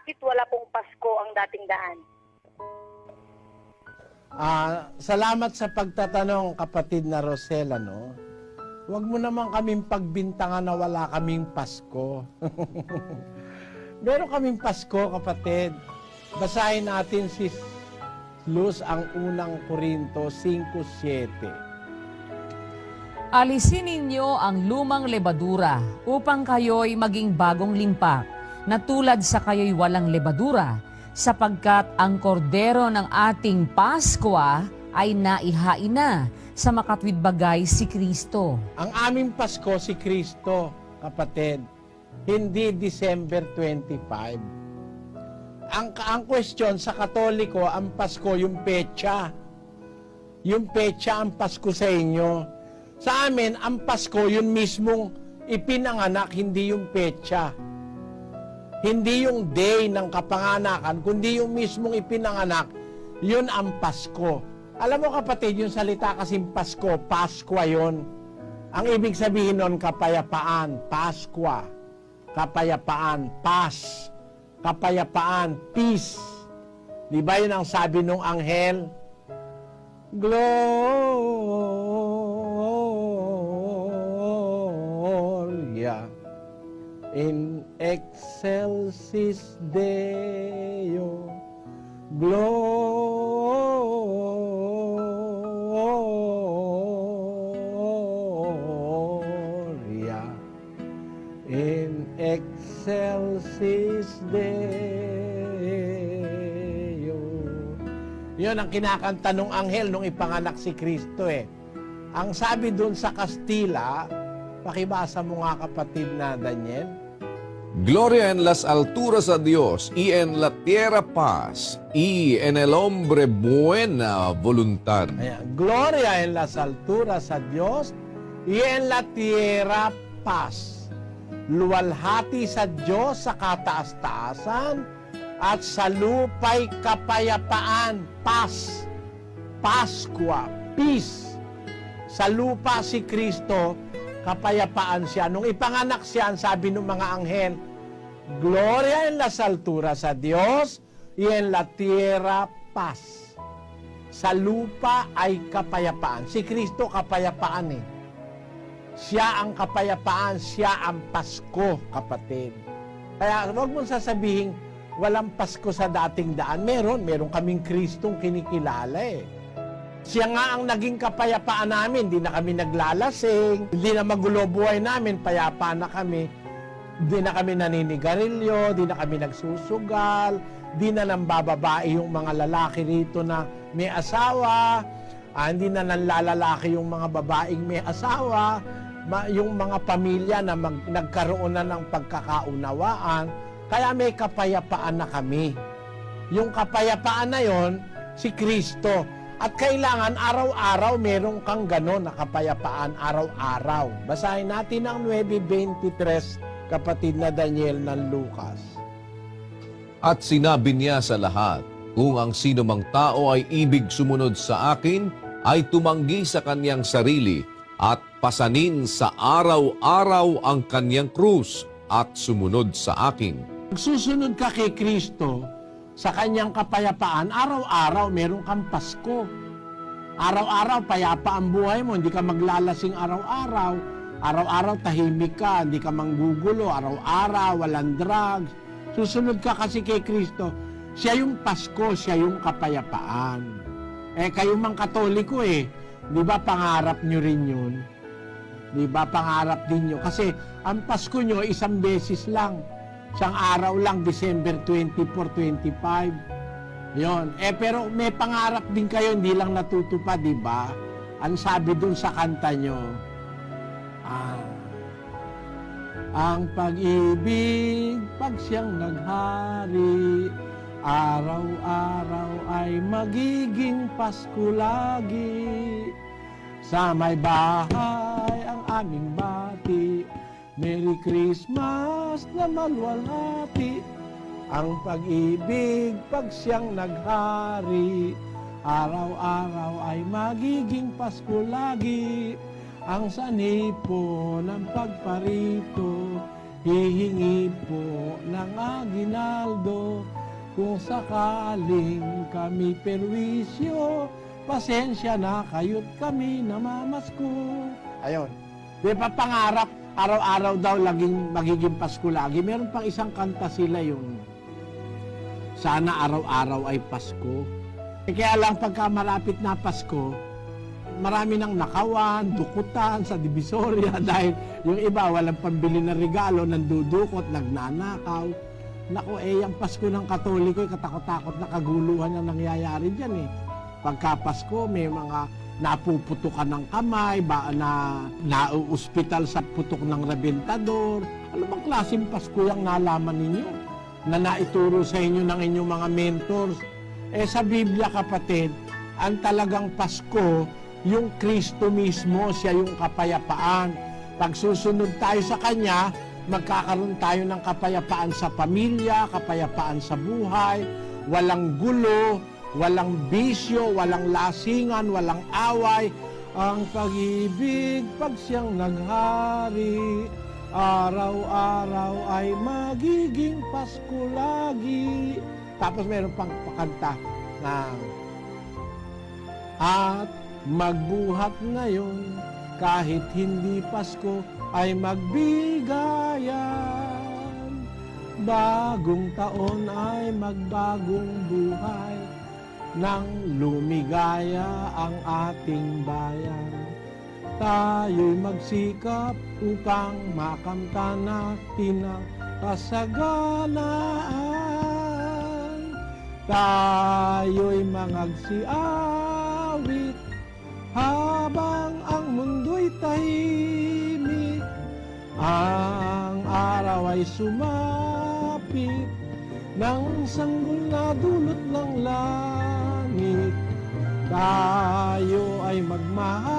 bakit wala pong Pasko ang dating daan? Ah, salamat sa pagtatanong, kapatid na Rosela, no? Huwag mo naman kaming pagbintangan na wala kaming Pasko. Meron kaming Pasko, kapatid. Basahin natin si Luz ang unang Korinto 5.7. Alisin ninyo ang lumang lebadura upang kayo'y maging bagong limpak, na tulad sa kayo'y walang lebadura, sapagkat ang kordero ng ating Paskwa ay naihain na sa makatwid bagay si Kristo. Ang aming Pasko si Kristo, kapatid. Hindi December 25. Ang, ang question sa Katoliko, ang Pasko yung pecha. Yung pecha ang Pasko sa inyo. Sa amin, ang Pasko yun mismong ipinanganak, hindi yung pecha. Hindi yung day ng kapanganakan, kundi yung mismong ipinanganak, yun ang Pasko. Alam mo kapatid, yung salita kasing Pasko, Paskwa yon. Ang ibig sabihin nun, kapayapaan, Paskwa. Kapayapaan, Pas. Kapayapaan, Peace. Di ba yun ang sabi nung anghel? Gloria in excelsis Deo. Gloria in excelsis Deo. Yun ang kinakanta nung anghel nung ipanganak si Kristo eh. Ang sabi dun sa Kastila, pakibasa mo nga kapatid na Daniel, Gloria en las alturas a Dios y en la tierra paz y en el hombre buena voluntad. Gloria en las alturas a Dios y en la tierra paz. Luwalhati sa Diyos sa kataas-taasan at sa lupay kapayapaan. Paz. Paskwa. Peace. Sa lupa si Kristo, kapayapaan siya. Nung ipanganak siya, sabi ng mga anghel, Gloria en las alturas a Dios y en la tierra paz sa lupa ay kapayapaan. Si Kristo kapayapaan eh. Siya ang kapayapaan, siya ang Pasko, kapatid. Kaya huwag mong sasabihin, walang Pasko sa dating daan. Meron, meron kaming Kristong kinikilala eh. Siya nga ang naging kapayapaan namin. Hindi na kami naglalasing, hindi na magulo buhay namin, payapa na kami. Hindi na kami naninigarilyo, hindi na kami nagsusugal, di na nang bababae yung mga lalaki rito na may asawa, ah, hindi na nanlalalaki yung mga babaeng may asawa, ma- yung mga pamilya na mag- nagkaroon na ng pagkakaunawaan, kaya may kapayapaan na kami. Yung kapayapaan na yon, si Kristo. At kailangan araw-araw meron kang ganon na kapayapaan araw-araw. Basahin natin ang 9.23, kapatid na Daniel ng Lucas. At sinabi niya sa lahat, kung ang sino mang tao ay ibig sumunod sa akin, ay tumanggi sa kanyang sarili at pasanin sa araw-araw ang kanyang krus at sumunod sa akin. Magsusunod ka kay Kristo sa kanyang kapayapaan, araw-araw meron kang Pasko. Araw-araw payapa ang buhay mo, hindi ka maglalasing araw-araw. Araw-araw tahimik ka, hindi ka manggugulo, araw-araw walang drugs. Susunod ka kasi kay Kristo. Siya yung Pasko, siya yung kapayapaan. Eh kayo mang katoliko eh, di ba pangarap nyo rin yun? Di ba pangarap din nyo? Kasi ang Pasko nyo isang beses lang. Isang araw lang, December 24, 25. Yon. Eh pero may pangarap din kayo, hindi lang natutupad, di ba? Ang sabi dun sa kanta nyo, ah, ang pag-ibig, pag siyang naghari, araw-araw ay magiging Pasko lagi. Sa may bahay ang aming bati, Merry Christmas na malwalhati. Ang pag-ibig, pag siyang naghari, araw-araw ay magiging Pasko lagi. Ang sanipo ng pagparito, hihingi po ng aginaldo kung sakaling kami perwisyo, pasensya na kayo't kami namamasko. Ayun. Di ba pangarap, araw-araw daw laging magiging Pasko lagi. Meron pang isang kanta sila yung sana araw-araw ay Pasko. Eh, kaya lang pagka malapit na Pasko, marami nang nakawan, dukutan sa Divisoria dahil yung iba walang pambili ng regalo, nandudukot, nagnanakaw. Naku, eh, ang Pasko ng Katoliko, eh, katakot-takot na kaguluhan ang nangyayari dyan eh. Pagka Pasko, may mga napuputukan ng kamay, ba, na nauuspital sa putok ng rebentador. Ano bang klaseng Pasko yung nalaman ninyo? Na naituro sa inyo ng inyong mga mentors. Eh sa Biblia kapatid, ang talagang Pasko, yung Kristo mismo, siya yung kapayapaan. Pag susunod tayo sa Kanya, magkakaroon tayo ng kapayapaan sa pamilya, kapayapaan sa buhay, walang gulo, walang bisyo, walang lasingan, walang away. Ang pag-ibig pag siyang naghari, araw-araw ay magiging Pasko lagi. Tapos meron pang pakanta na at magbuhat ngayon kahit hindi Pasko ay magbigayan. Bagong taon ay magbagong buhay nang lumigaya ang ating bayan. Tayo'y magsikap upang makamta natin ang kasaganaan. Tayo'y mangagsiawit habang ang mundo'y tahimik. Ang araw ay sumapit ng sanggol na dulot ng langit. Tayo ay magmahalan,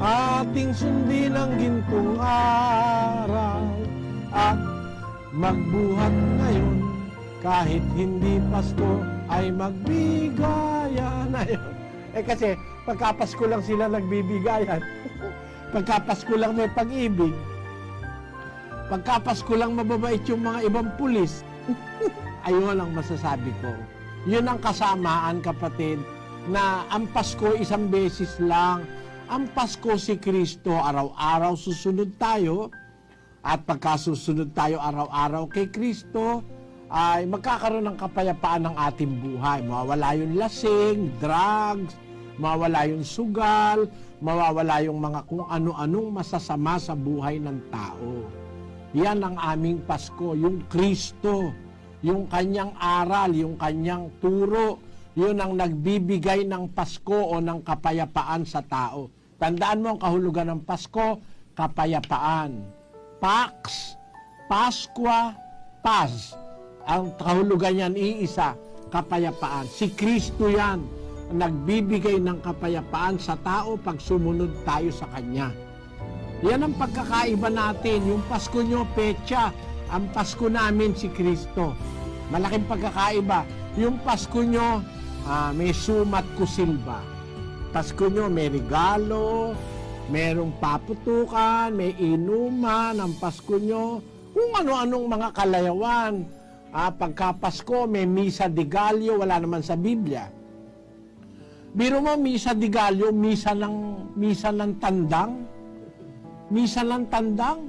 ating sundin ang gintong araw at magbuhat ngayon kahit hindi Pasko ay magbigayan. Ayun. Eh kasi pagka Pasko lang sila nagbibigayan. pagka Pasko lang may pag-ibig. Pagka Pasko lang mababait yung mga ibang pulis. Ayun ang masasabi ko. Yun ang kasamaan kapatid na ang Pasko isang beses lang. Ang Pasko si Kristo araw-araw susunod tayo at pagka susunod tayo araw-araw kay Kristo ay magkakaroon ng kapayapaan ng ating buhay. Mawawala yung lasing, drugs, mawawala yung sugal, mawawala yung mga kung ano-anong masasama sa buhay ng tao. Yan ang aming Pasko, yung Kristo, yung kanyang aral, yung kanyang turo, yun ang nagbibigay ng Pasko o ng kapayapaan sa tao. Tandaan mo ang kahulugan ng Pasko, kapayapaan. Pax, Pasqua, Paz. Ang kahulugan niyan iisa, kapayapaan. Si Kristo yan, nagbibigay ng kapayapaan sa tao pag sumunod tayo sa Kanya. Yan ang pagkakaiba natin. Yung Pasko nyo, pecha. Ang Pasko namin si Kristo. Malaking pagkakaiba. Yung Pasko nyo, ah, may sumat kusilba. Pasko nyo, may regalo, merong paputukan, may inuman, ang Pasko nyo, kung ano-anong mga kalayawan. Ah, pagka Pasko, may misa de Gallo, wala naman sa Biblia. Biro mo, misa de Gallo, misa ng, misa ng tandang, misa ng tandang.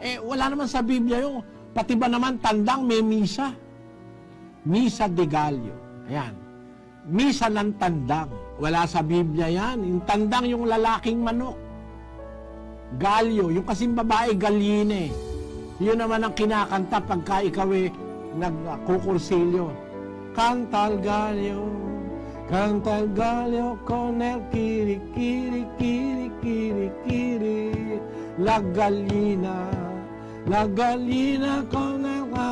Eh, wala naman sa Biblia yung, pati ba naman tandang may misa? Misa de Gallo. Ayan. Misa ng tandang. Wala sa Biblia yan. Yung tandang yung lalaking manok. Galyo. Yung kasing babae, galine. Yun naman ang kinakanta pagka ikaw eh, nagkukursilyo. Cantal gallo, cantal gallo con el kiri kiri kiri kiri kiri la gallina la gallina con el la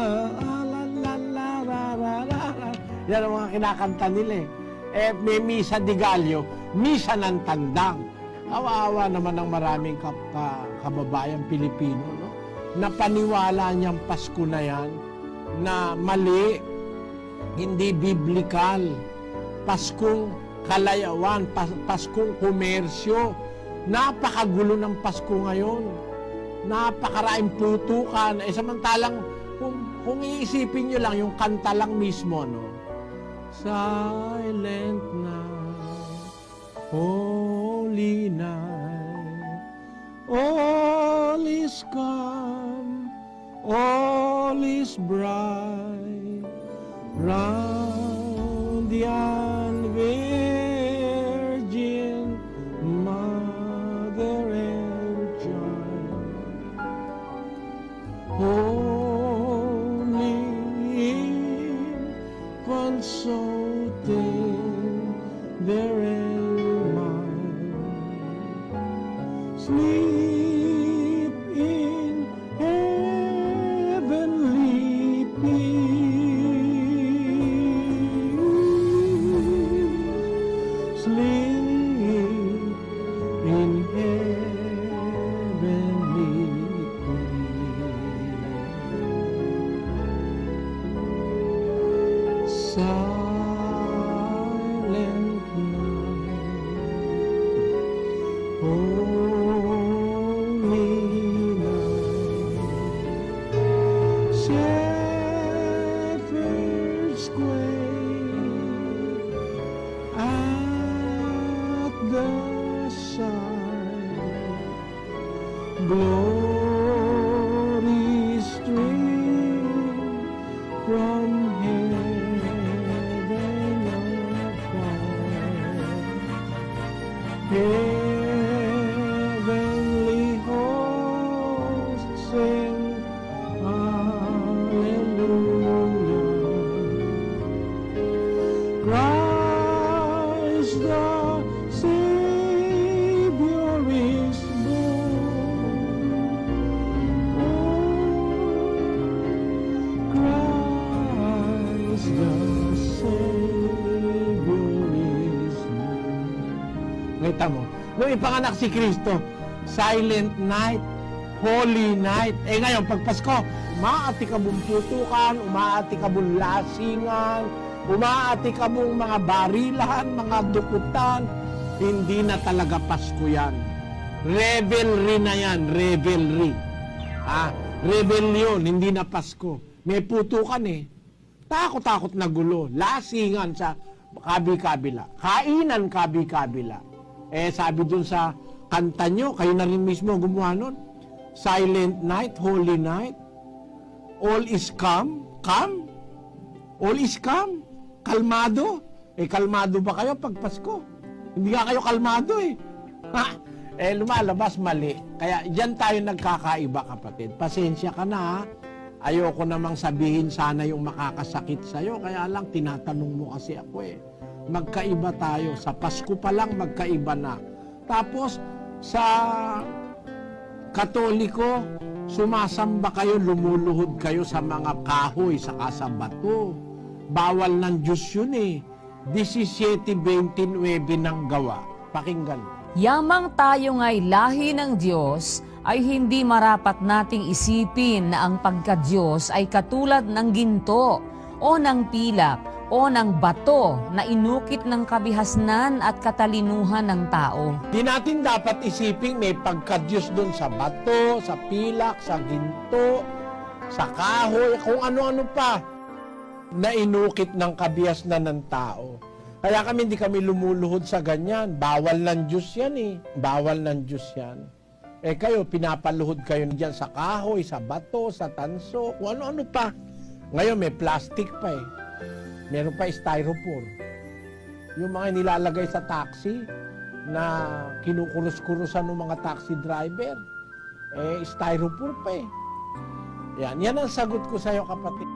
la la la la la la yan ang mga kinakanta nila eh. Eh, may misa di gallo, misa ng tandang. Awa-awa naman ng maraming kap ka, kababayang Pilipino, no? Na paniwala niyang Pasko na yan, na mali, hindi biblikal. Paskong kalayawan, pas, Paskong komersyo. Napakagulo ng Pasko ngayon. napakaraing putukan. Eh, samantalang, kung, kung iisipin nyo lang, yung kanta lang mismo, no? Silent night, holy night, all is calm, all is bright, round the unvirgin Sleep in heavenly peace. Silent night, holy night, shepherds quake at the sun. Glory stream from heaven afar. Heavenly hosts sing Hallelujah. Nung ipanganak si Kristo, silent night, holy night. Eh ngayon, pag Pasko, umaati ka mong putukan, umaati ka mong lasingan, umaati ka mong mga barilan, mga dukutan. Hindi na talaga Pasko yan. Revelry na yan, revelry. Ah, rebellion, hindi na Pasko. May putukan eh. Takot-takot na gulo. Lasingan sa kabi-kabila. Kainan kabi-kabila. Eh, sabi dun sa kanta nyo, kayo na rin mismo gumawa nun. Silent night, holy night. All is calm. Calm? All is calm. Kalmado. Eh, kalmado ba kayo pag Pasko? Hindi nga kayo kalmado eh. Ha? Eh, lumalabas mali. Kaya dyan tayo nagkakaiba, kapatid. Pasensya ka na, ha? Ayoko namang sabihin sana yung makakasakit sa'yo. Kaya lang, tinatanong mo kasi ako eh. Magkaiba tayo. Sa Pasko pa lang, magkaiba na. Tapos, sa Katoliko, sumasamba kayo, lumuluhod kayo sa mga kahoy, saka sa bato. Bawal ng Diyos yun eh. 17.29 ng gawa. Pakinggan. Yamang tayo nga'y lahi ng Diyos, ay hindi marapat nating isipin na ang pagka-Diyos ay katulad ng ginto o ng pilak o ng bato na inukit ng kabihasnan at katalinuhan ng tao. Di natin dapat isiping may pagka-Diyos doon sa bato, sa pilak, sa ginto, sa kahoy, kung ano-ano pa na inukit ng kabias na ng tao. Kaya kami hindi kami lumuluhod sa ganyan. Bawal ng Diyos yan eh. Bawal ng Diyos yan. Eh kayo, pinapaluhod kayo diyan sa kahoy, sa bato, sa tanso, kung ano-ano pa. Ngayon may plastic pa eh. Meron pa styrofoam. Yung mga nilalagay sa taxi na kinukurus-kurusan ng mga taxi driver, eh styrofoam pa eh. Yan, yan ang sagot ko sa iyo kapatid.